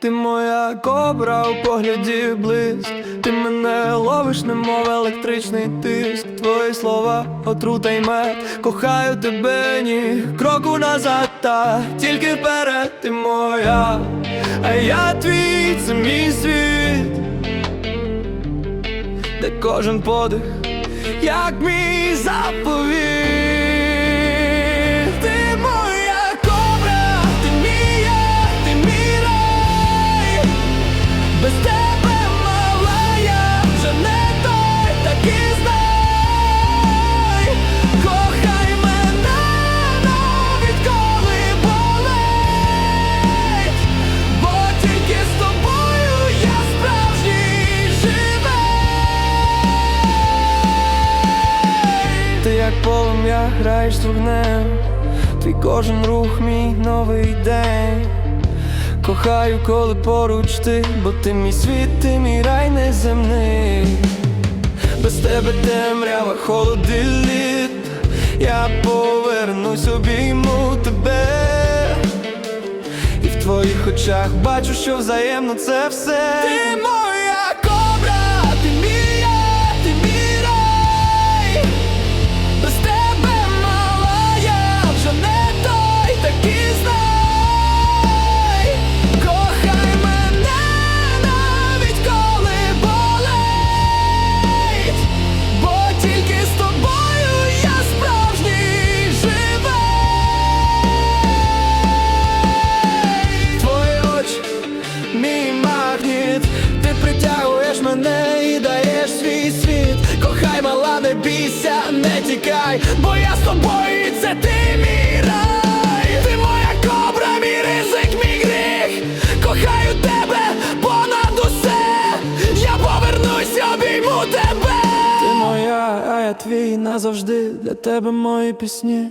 ти моя кобра у погляді блиск. Ти мене ловиш, немов електричний тиск. Твої слова, отрута й мед. Кохаю тебе, ні кроку назад, та тільки вперед. Ти моя, а я твій, це мій світ. Де кожен подих, як мій заповіт. Граєш з вогнем, твій кожен рух мій новий день. Кохаю, коли поруч ти, бо ти мій світ, ти мій рай неземний. Без тебе темрява, холод і лід Я повернусь, обійму тебе І в твоїх очах бачу, що взаємно це все Ти моя не Бо я з тобою і це ти мій рай. Ти моя кобра, мій ризик, мій гріх. Кохаю тебе понад усе. Я повернусь, обійму тебе. Ти моя, а я твій назавжди. Для тебе мої пісні